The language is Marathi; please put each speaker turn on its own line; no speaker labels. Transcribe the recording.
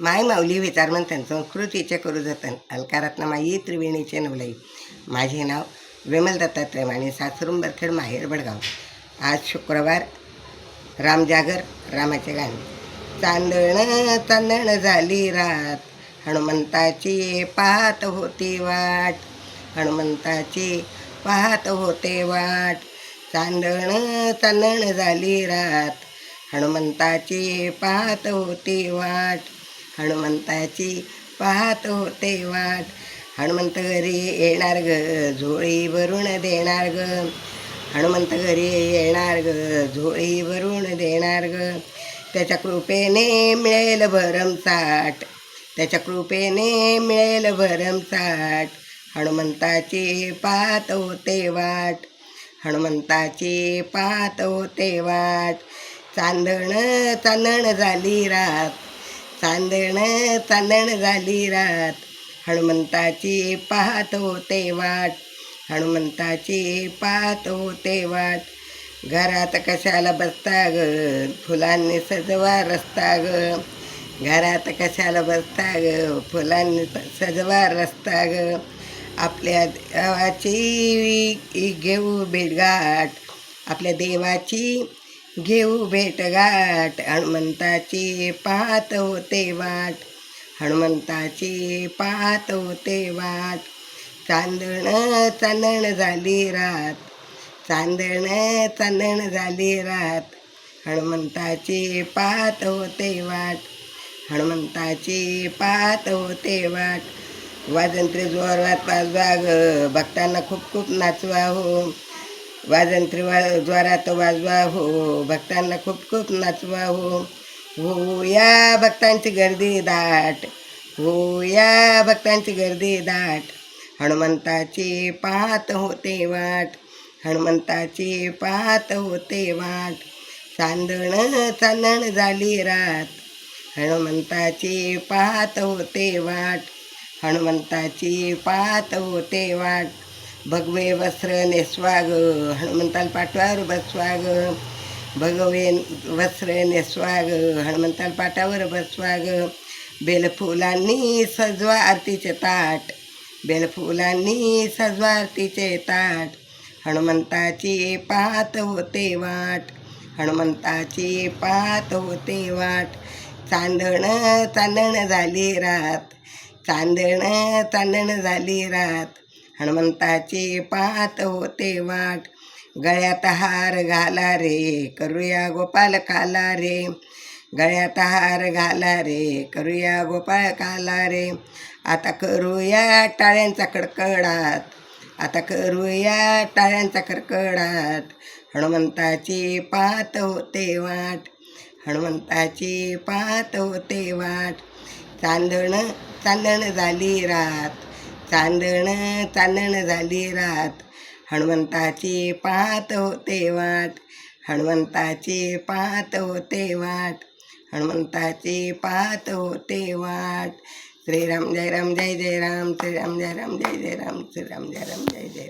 माय माऊली विचारमंथन संस्कृतीचे करू जतन. अलकारातनं माई त्रिवेणीचे नवलाई. माझे नाव विमल दत्तात्रय माने सासरून बरखेड माहेर बडगाव. आज शुक्रवार रामजागर रामाचे गाणे. चांदण चांदण झाली रात. हनुमंताची पाहत होती वाट. हनुमंताची पाहत होते वाट. चांदण चांदण झाली रात. हनुमंताची पाहत होती वाट. हनुमंताची पाहत होते वाट. हनुमंत घरी येणार ग झोळी भरून देणार ग. हनुमंत घरी येणार ग झोळी भरून देणार ग. त्याच्या कृपेने मिळेल भरमसाठ त्याच्या कृपेने मिळेल भरमसाठ हनुमंताची पाहत होते वाट. हनुमंताची पाहत होते वाट. चांदण चांदण झाली रात. चांदण चांदण झाली रात. हनुमंताची पाहत होते वाट. हनुमंताची पाहत होते वाट. घरात कशाला बसता ग? फुलांनी सजवा रस्ता ग. घरात कशाला बसता ग? फुलांनी सजवा रस्ता ग. आपल्या देवाची घेऊ भेटगाठ आपल्या देवाची घेऊ भेटगाठ हनुमंताची पाहत होते वाट. हनुमंताची पाहत होते वाट. चांदण चांदण झाली रात. चांदण चांदण झाली रात. हनुमंताची पाहत होते वाट. हनुमंताची पाहत होते वाट. वाजंत्री जोरात पाच भाग भक्तांना खूप खूप नाचवा हो वाजंत्री वा जोरात वाजवा हो, हो, हो भक्तांना खूप खूप नाचवा हो. हो हो या भक्तांची गर्दी दाट. हो या भक्तांची गर्दी दाट. हनुमंताची पाहत होते वाट. हनुमंताची पाहत होते वाट. चांदण चांदण झाली रात. हनुमंताची पाहत होते वाट. हनुमंताची पाहत होते वाट. भगवे वस्त्र नेसवाग हनुमंताला पाठवावर बसवाग भगवे वस्त्र नेसवाग हनुमंताला पाठावर बसवाग बेलफुलांनी सजवा आरतीचे ताट बेलफुलांनी सजवा आरतीचे ताट हनुमंताची पाहत होते वाट हनुमंताची पाहत होते वाट चांदण चांदण झाली रात चांदण चांदण झाली रात हनुमंताची पाहत होते वाट. गळ्यात हार घाला रे करूया गोपाल खाला रे. गळ्यात हार घाला रे करूया गोपाळ खाला रे. आता करूया टाळ्यांचा कडकडात आता करूया टाळ्यांचा कडकडात हनुमंताची पाहत होते वाट हनुमंताची पाहत होते वाट. चांदण चांदण झाली रात. चांदण चांदण झाली रात. हनुमंताची पाहत होते वाट. हनुमंताची पाहत होते वाट. हनुमंताची पाहत होते वाट. श्रीराम जय राम जय जय राम श्रीराम जय राम जय जय राम श्रीराम जय राम जय जय राम.